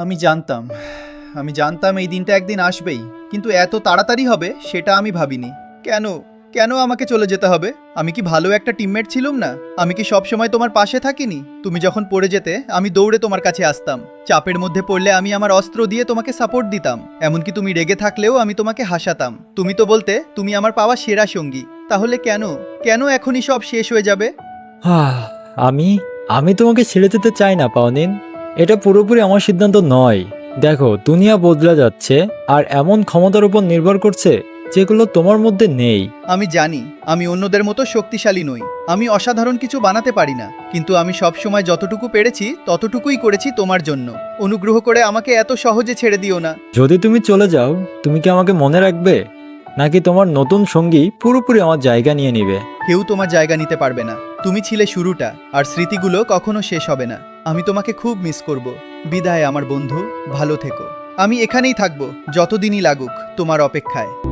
আমি জানতাম। আমি জানতাম এই দিনটা একদিন আসবেই, কিন্তু এত তাড়াতাড়ি হবে সেটা আমি ভাবিনি। কেন? কেন আমাকে চলে যেতে হবে? আমি কি ভালো একটা টিমমেট ছিলাম না? আমি কি সব সময় তোমার পাশে থাকিনি? তুমি যখন পড়ে যেতে, আমি দৌড়ে তোমার কাছে আসতাম। চাপের মধ্যে পড়লে আমি আমার অস্ত্র দিয়ে তোমাকে সাপোর্ট দিতাম। এমনকি তুমি রেগে থাকলেও আমি তোমাকে হাসাতাম। তুমি তো বলতে, তুমি আমার পাওয়া সেরা সঙ্গী। তাহলে কেন? কেন এখনই সব শেষ হয়ে যাবে? আমি আমি তোমাকে ছেড়ে যেতে চাই না, পাওনিন। এটা পুরোপুরি আমার সিদ্ধান্ত নয়। দেখো দুনিয়া বদলা যাচ্ছে আর এমন ক্ষমতার উপর নির্ভর করছে যেগুলো তোমার মধ্যে নেই। আমি জানি আমি অন্যদের মতো শক্তিশালী নই। আমি অসাধারণ কিছু বানাতে পারি না কিন্তু আমি সব সময় যতটুকু পেরেছি ততটুকুই করেছি তোমার জন্য। অনুগ্রহ করে আমাকে এত সহজে ছেড়ে দিও না। যদি তুমি চলে যাও তুমি কি আমাকে মনে রাখবে? নাকি তোমার নতুন সঙ্গী পুরোপুরি আমার জায়গা নিয়ে নিবে? কেউ তোমার জায়গা নিতে পারবে না। তুমি ছিলে শুরুটা আর স্মৃতিগুলো কখনো শেষ হবে না। আমি তোমাকে খুব মিস করব। বিদায় আমার বন্ধু, ভালো থেকো। আমি এখানেই থাকব, যতদিনই লাগুক, তোমার অপেক্ষায়।